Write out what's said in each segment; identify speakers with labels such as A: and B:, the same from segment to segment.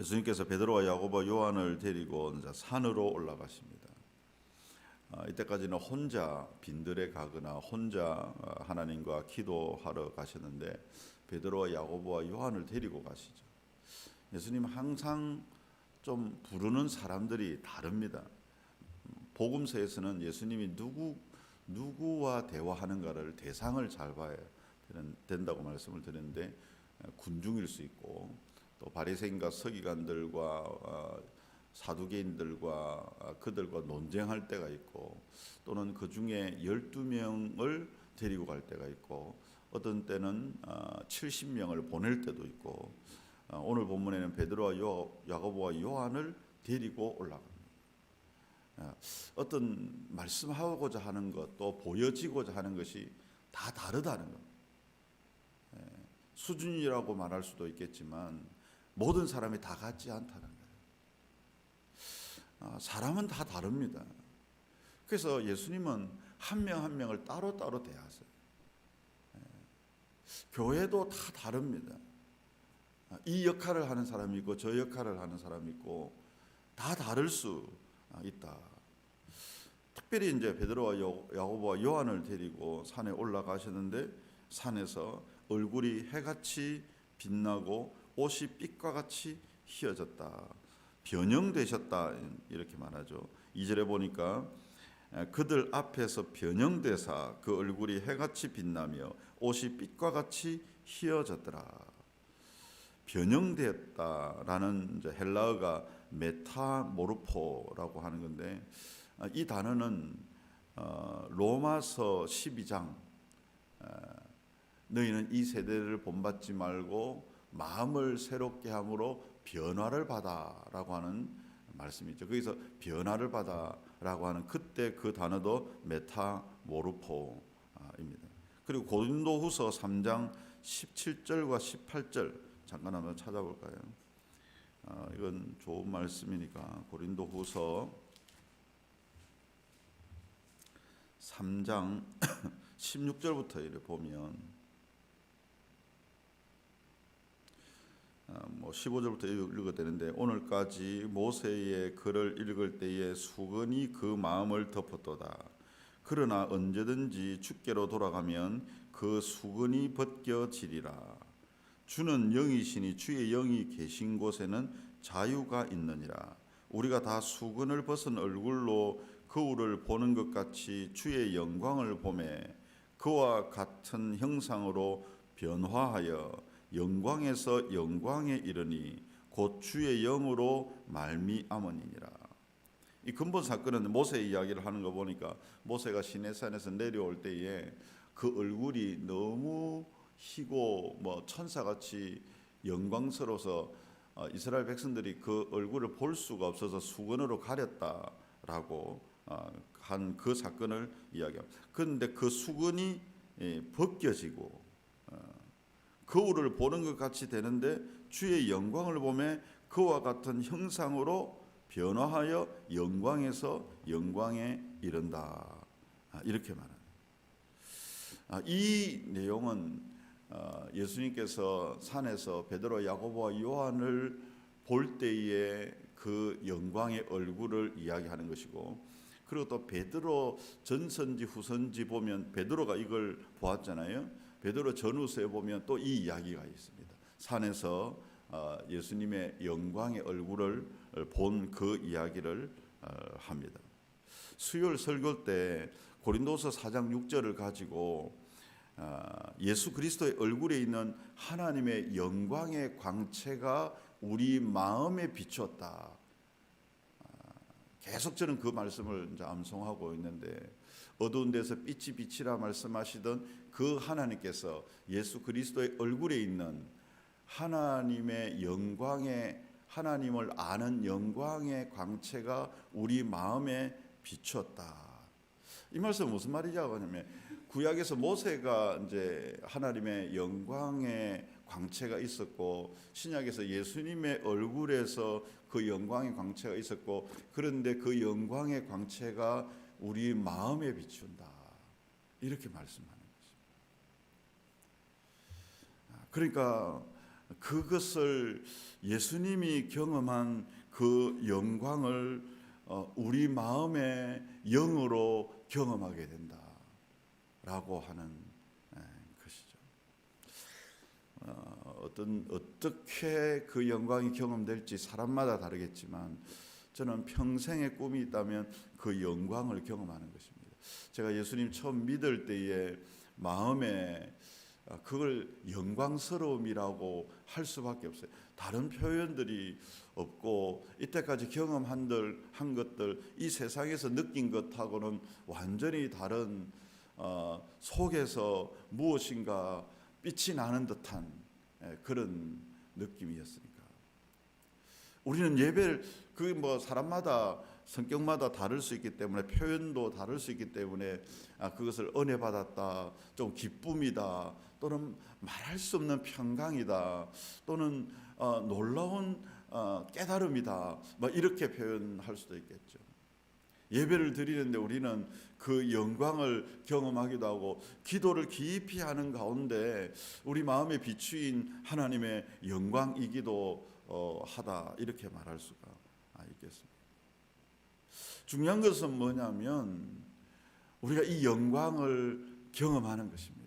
A: 예수님께서 베드로와 야고보 요한을 데리고 산으로 올라가십니다. 아, 이때까지는 혼자 빈들에 가거나 혼자 어, 하나님과 기도하러 가셨는데 베드로와 야고보와 요한을 데리고 가시죠. 예수님 항상 좀 부르는 사람들이 다릅니다. 복음서에서는 예수님이 누구 누구와 대화하는가를 대상을 잘 봐야 된다고 말씀을 드렸는데 어, 군중일 수 있고 또 바리새인과 서기관들과 어, 사두개인들과 어, 그들과 논쟁할 때가 있고 또는 그 중에 12명을 데리고 갈 때가 있고 어떤 때는 70명을 보낼 때도 있고 어, 오늘 본문에는 베드로와 요, 야고보와 요한을 데리고 올라갑니다. 어, 어떤 말씀하고자 하는 것 또 보여지고자 하는 것이 다 다르다는 것. 예, 수준이라고 말할 수도 있겠지만 모든 사람이 다 같지 않다는 거예요. 아, 사람은 다 다릅니다. 그래서 예수님은 한 명한 명을 따로 따로 대하세요. 예, 교회도 다 다릅니다. 아, 이 역할을 하는 사람이 있고 저 역할을 하는 사람이 있고 다 다를 수 아, 있다. 특별히 이제 베드로와 요- 야고보와 요한을 데리고 산에 올라가셨는데 산에서 얼굴이 해같이 빛나고 옷이 빛과 같이 희어졌다. 변형되셨다 이렇게 말하죠. 2절에 보니까 에, 그들 앞에서 변형되사 그 얼굴이 해같이 빛나며 옷이 빛과 같이 희어졌더라. 변형되었다라는 헬라어가 메타모르포라고 하는 건데 아, 이 단어는 어, 로마서 12장 어, 너희는 이 세대를 본받지 말고 마음을 새롭게 함으로 변화를 받아라고 하는 말씀이죠. 거기서 변화를 받아라고 하는 그때 그 단어도 메타모르포입니다. 그리고 고린도후서 3장 17절과 18절 잠깐 한번 찾아볼까요? 아, 이건 좋은 말씀이니까 고린도후서 3장 16절부터 이래 보면 뭐 15절부터 읽어도 되는데 오늘까지 모세의 글을 읽을 때에 수건이 그 마음을 덮었도다. 그러나 언제든지 주께로 돌아가면 그 수건이 벗겨지리라. 주는 영이시니 주의 영이 계신 곳에는 자유가 있느니라. 우리가 다 수건을 벗은 얼굴로 거울을 보는 것 같이 주의 영광을 보매 그와 같은 형상으로 변화하여 영광에서 영광에 이르니 곧 주의 영으로 말미암으니라. 이 근본 사건은 모세 이야기를 하는 거 보니까 모세가 시내산에서 내려올 때에 그 얼굴이 너무 희고 뭐 천사같이 영광스러워서 어, 이스라엘 백성들이 그 얼굴을 볼 수가 없어서 수건으로 가렸다라고 어, 한그 사건을 이야기합니다. 그런데 그 수건이 예, 벗겨지고 어, 거울을 보는 것 같이 되는데 주의 영광을 보매 그와 같은 형상으로 변화하여 영광에서 영광에 이른다. 아, 이렇게 말합니다. 아, 이 내용은 어, 예수님께서 산에서 베드로, 야고보와 요한을 볼 때의 그 영광의 얼굴을 이야기하는 것이고 그리고 또 베드로 전선지 후선지 보면 베드로가 이걸 보았잖아요. 베드로 전후서에 보면 또 이 이야기가 있습니다. 산에서 어, 예수님의 영광의 얼굴을 본 그 이야기를 어, 합니다. 수요일 설교 때 고린도서 4장 6절을 가지고 아, 예수 그리스도의 얼굴에 있는 하나님의 영광의 광채가 우리 마음에 비추었다. 아, 계속 저는 그 말씀을 이제 암송하고 있는데 어두운 데서 빛이 빛이라 말씀하시던 그 하나님께서 예수 그리스도의 얼굴에 있는 하나님의 영광의 하나님을 아는 영광의 광채가 우리 마음에 비추었다. 이 말씀 무슨 말이냐고 하냐면 구약에서 모세가 이제 하나님의 영광의 광채가 있었고 신약에서 예수님의 얼굴에서 그 영광의 광채가 있었고 그런데 그 영광의 광채가 우리 마음에 비춘다. 이렇게 말씀하는 것입니다. 아, 그러니까 그것을 예수님이 경험한 그 영광을 어, 우리 마음의 영으로 경험하게 된다라고 하는 에, 것이죠. 어, 어떤 어떻게 그 영광이 경험될지 사람마다 다르겠지만 저는 평생의 꿈이 있다면 그 영광을 경험하는 것입니다. 제가 예수님 처음 믿을 때에 마음에 아, 그걸 영광스러움이라고 할 수밖에 없어요. 다른 표현들이 없고 이때까지 경험한 들, 한 것들 이 세상에서 느낀 것하고는 완전히 다른 어, 속에서 무엇인가 빛이 나는 듯한 예, 그런 느낌이었으니까. 우리는 예배를 그 뭐 사람마다 성격마다 다를 수 있기 때문에 표현도 다를 수 있기 때문에 아, 그것을 은혜 받았다, 좀 기쁨이다, 또는 말할 수 없는 평강이다, 또는 어, 놀라운 어, 깨달음이다, 뭐 이렇게 표현할 수도 있겠죠. 예배를 드리는데 우리는 그 영광을 경험하기도 하고 기도를 깊이 하는 가운데 우리 마음에 비추인 하나님의 영광이기도 어, 하다 이렇게 말할 수가 있겠습니다. 중요한 것은 뭐냐면 우리가 이 영광을 경험하는 것입니다.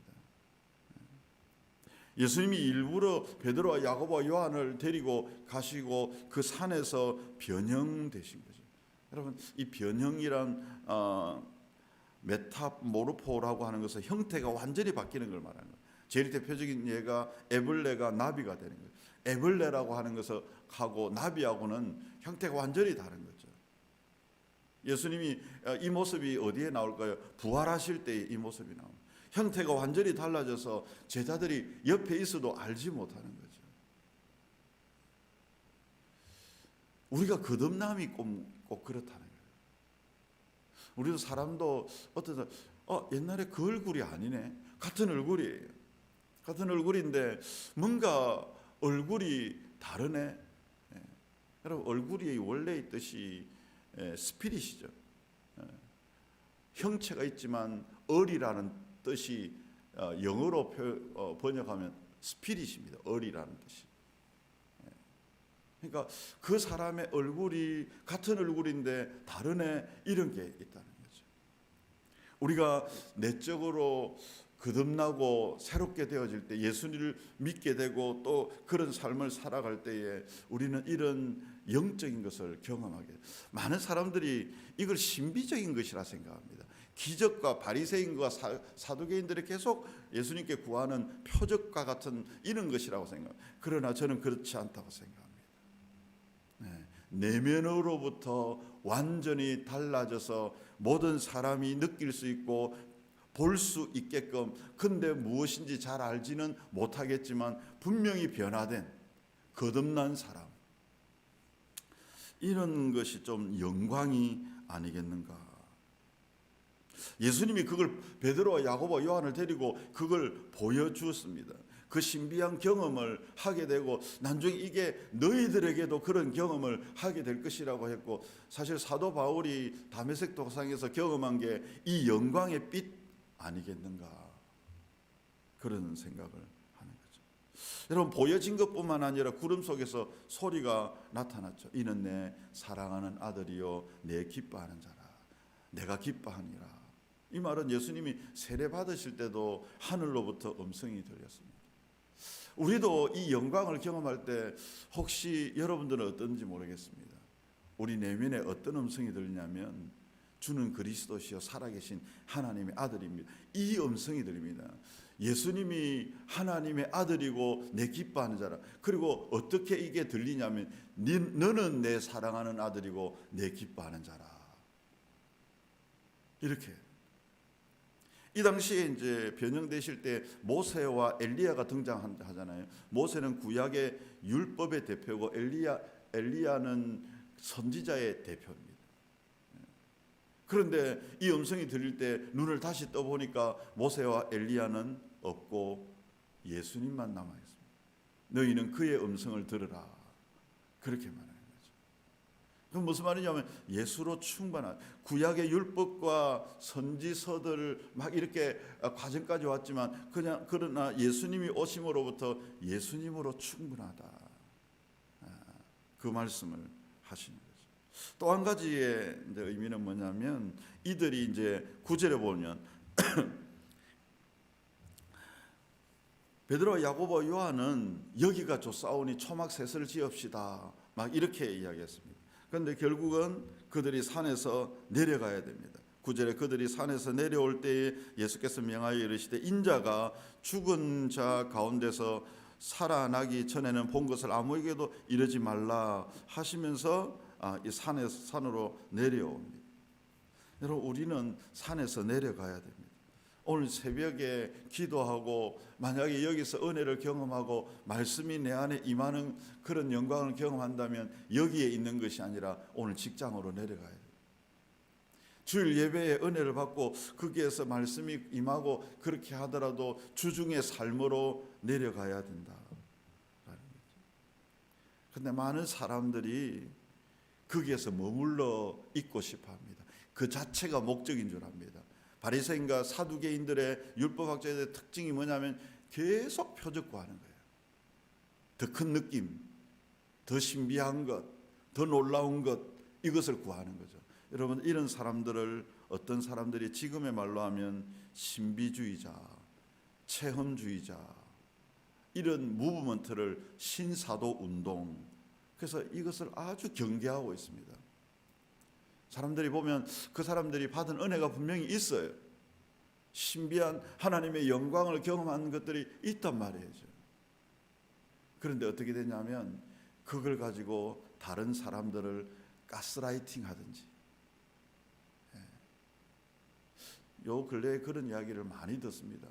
A: 예수님이 일부러 베드로와 야고보와 요한을 데리고 가시고 그 산에서 변형되신 거죠. 여러분 이 변형이란 어, 메타모르포라고 하는 것은 형태가 완전히 바뀌는 걸 말하는 거예요. 제일 대표적인 예가 에블레가 나비가 되는 거예요. 에블레라고 하는 것을 하고 나비하고는 형태가 완전히 다른 거죠. 예수님이 어, 이 모습이 어디에 나올까요? 부활하실 때 이 모습이 나옵니다. 형태가 완전히 달라져서 제자들이 옆에 있어도 알지 못하는 거죠. 우리가 거듭남이 꼭, 꼭 그렇다는 거예요. 우리도 사람도 어떤 어 옛날에 그 얼굴이 아니네. 같은 얼굴이에요. 같은 얼굴인데 뭔가 얼굴이 다르네. 예. 여러분 얼굴이 원래 있듯이 예, 스피릿이죠. 예. 형체가 있지만 얼이라는 뜻이 어, 영어로 표, 어, 번역하면 스피릿입니다. 얼이라는 뜻이. 예. 그러니까 그 사람의 얼굴이 같은 얼굴인데 다르네 이런 게 있다는 거죠. 우리가 내적으로 거듭나고 새롭게 되어질 때 예수님을 믿게 되고 또 그런 삶을 살아갈 때에 우리는 이런 영적인 것을 경험하게 돼요. 많은 사람들이 이걸 신비적인 것이라 생각합니다. 기적과 바리새인과 사, 사두개인들이 계속 예수님께 구하는 표적과 같은 이런 것이라고 생각합니다. 그러나 저는 그렇지 않다고 생각합니다. 네. 내면으로부터 완전히 달라져서 모든 사람이 느낄 수 있고 볼 수 있게끔 근데 무엇인지 잘 알지는 못하겠지만 분명히 변화된 거듭난 사람 이런 것이 좀 영광이 아니겠는가? 예수님이 그걸 베드로와 야고보와 요한을 데리고 그걸 보여주었습니다. 그 신비한 경험을 하게 되고 나중에 이게 너희들에게도 그런 경험을 하게 될 것이라고 했고 사실 사도 바울이 다메섹 도상에서 경험한 게 이 영광의 빛 아니겠는가 그런 생각을 하는 거죠. 여러분 보여진 것뿐만 아니라 구름 속에서 소리가 나타났죠. 이는 내 사랑하는 아들이요 내 기뻐하는 자라. 내가 기뻐하니라. 이 말은 예수님이 세례 받으실 때도 하늘로부터 음성이 들렸습니다. 우리도 이 영광을 경험할 때 혹시 여러분들은 어떤지 모르겠습니다. 우리 내면에 어떤 음성이 들리냐면 주는 그리스도시요 살아계신 하나님의 아들입니다. 이 음성이 들립니다. 예수님이 하나님의 아들이고 내 기뻐하는 자라. 그리고 어떻게 이게 들리냐면 너는 내 사랑하는 아들이고 내 기뻐하는 자라. 이렇게 이 당시에 이제 변형되실 때 모세와 엘리야가 등장하잖아요. 모세는 구약의 율법의 대표고 엘리야 엘리야는 선지자의 대표입니다. 그런데 이 음성이 들릴 때 눈을 다시 떠 보니까 모세와 엘리야는 없고 예수님만 남아 있습니다. 너희는 그의 음성을 들으라. 그렇게 거죠. 그 무슨 말이냐면 예수로 충만한 구약의 율법과 선지서들 막 이렇게 과정까지 왔지만 그냥 그러나 예수님이 오심으로부터 예수님으로 충분하다. 아, 그 말씀을 하시는 거죠. 또 한 가지의 의미는 뭐냐면 이들이 이제 구절에 보면 베드로, 야고보, 요한은 여기가 좋사오니 초막 셋을 지읍시다. 막 이렇게 이야기했습니다. 그런데 결국은 그들이 산에서 내려가야 됩니다. 구절에 그들이 산에서 내려올 때에 예수께서 명하여 이르시되 인자가 죽은 자 가운데서 살아나기 전에는 본 것을 아무에게도 이르지 말라 하시면서 아, 이 산에서 산으로 내려옵니다. 여러분 우리는 산에서 내려가야 됩니다. 오늘 새벽에 기도하고 만약에 여기서 은혜를 경험하고 말씀이 내 안에 임하는 그런 영광을 경험한다면 여기에 있는 것이 아니라 오늘 직장으로 내려가야 돼요. 주일 예배에 은혜를 받고 거기에서 말씀이 임하고 그렇게 하더라도 주중의 삶으로 내려가야 된다. 근데 많은 사람들이 거기에서 머물러 있고 싶어 합니다. 그 자체가 목적인 줄 압니다. 바리새인과 사두개인들의 율법학자들의 특징이 뭐냐면 계속 표적구하는 거예요. 더 큰 느낌, 더 신비한 것, 더 놀라운 것 이것을 구하는 거죠. 여러분 이런 사람들을 어떤 사람들이 지금의 말로 하면 신비주의자, 체험주의자 이런 무브먼트를 신사도 운동 그래서 이것을 아주 경계하고 있습니다. 사람들이 보면 그 사람들이 받은 은혜가 분명히 있어요. 신비한 하나님의 영광을 경험한 것들이 있단 말이에요. 그런데 어떻게 되냐면 그걸 가지고 다른 사람들을 가스라이팅 하든지 예. 요 근래에 그런 이야기를 많이 듣습니다.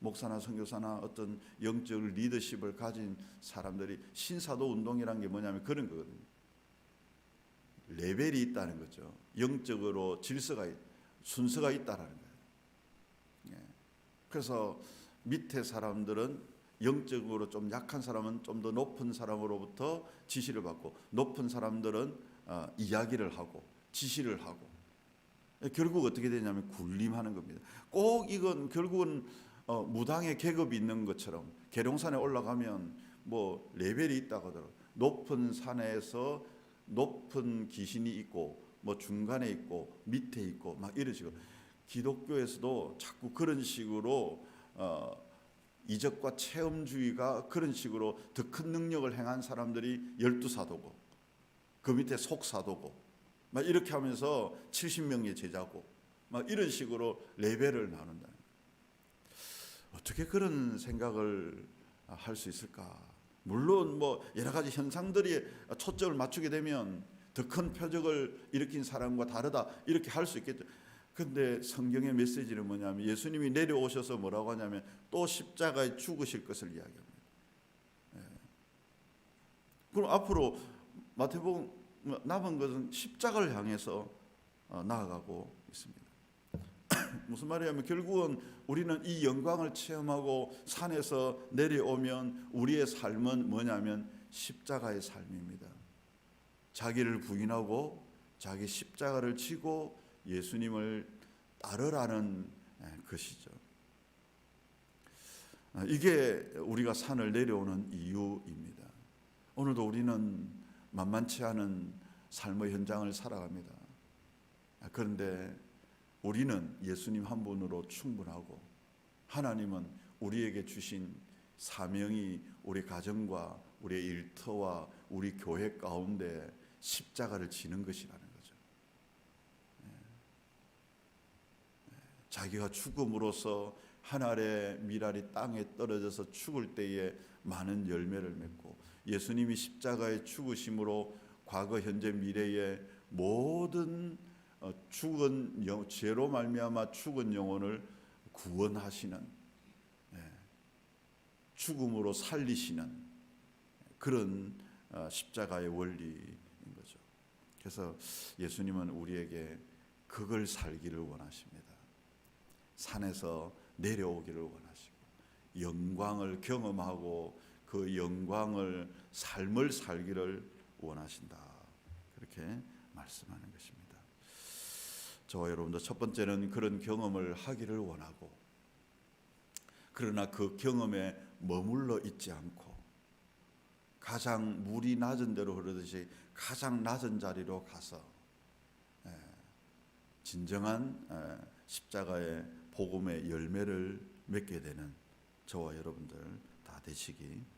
A: 목사나 선교사나 어떤 영적 리더십을 가진 사람들이 신사도 운동이란 게 뭐냐면 그런 거거든요. 레벨이 있다는 거죠. 영적으로 질서가 있, 순서가 있다라는 거예요. 예. 그래서 밑에 사람들은 영적으로 좀 약한 사람은 좀 더 높은 사람으로부터 지시를 받고 높은 사람들은 어, 이야기를 하고 지시를 하고 예, 결국 어떻게 되냐면 군림하는 겁니다. 꼭 이건 결국은 어, 무당의 계급이 있는 것처럼 계룡산에 올라가면 뭐 레벨이 있다고 하더라고 높은 산에서 높은 귀신이 있고 뭐 중간에 있고 밑에 있고 막 이런 식으로 기독교에서도 자꾸 그런 식으로 어, 이적과 체험주의가 그런 식으로 더 큰 능력을 행한 사람들이 열두 사도고 그 밑에 속 사도고 막 이렇게 하면서 70명의 제자고 막 이런 식으로 레벨을 나눈다. 어떻게 그런 생각을 할 수 있을까? 물론 뭐 여러 가지 현상들이 초점을 맞추게 되면 더 큰 표적을 일으킨 사람과 다르다 이렇게 할 수 있겠죠. 근데 성경의 메시지는 뭐냐면 예수님이 내려오셔서 뭐라고 하냐면 또 십자가에 죽으실 것을 이야기합니다. 예. 그럼 앞으로 마태복음 남은 것은 십자가를 향해서 어, 나아가고 있습니다. 무슨 말이냐면 결국은 우리는 이 영광을 체험하고 산에서 내려오면 우리의 삶은 뭐냐면 십자가의 삶입니다. 자기를 부인하고 자기 십자가를 지고 예수님을 따르라는 것이죠. 아, 이게 우리가 산을 내려오는 이유입니다. 오늘도 우리는 만만치 않은 삶의 현장을 살아갑니다. 아, 그런데 우리는 예수님 한 분으로 충분하고 하나님은 우리에게 주신 사명이 우리 가정과 우리의 일터와 우리 교회 가운데 십자가를 지는 것이라는 거죠. 예. 예. 자기가 죽음으로써 하늘의 미랄이 땅에 떨어져서 죽을 때에 많은 열매를 맺고 예수님이 십자가에 죽으심으로 과거 현재 미래의 모든 어, 죽은 영, 죄로 말미암아 죽은 영혼을 구원하시는 예, 죽음으로 살리시는 그런 어, 십자가의 원리인 거죠. 그래서 예수님은 우리에게 그걸 살기를 원하십니다. 산에서 내려오기를 원하시고 영광을 경험하고 그 영광을 삶을 살기를 원하신다. 그렇게 말씀하는 것입니다. 저와 여러분도 첫 번째는 그런 경험을 하기를 원하고 그러나 그 경험에 머물러 있지 않고 가장 물이 낮은 대로 흐르듯이 가장 낮은 자리로 가서 예, 진정한 예, 십자가의 복음의 열매를 맺게 되는 저와 여러분들 다 되시기 바랍니다.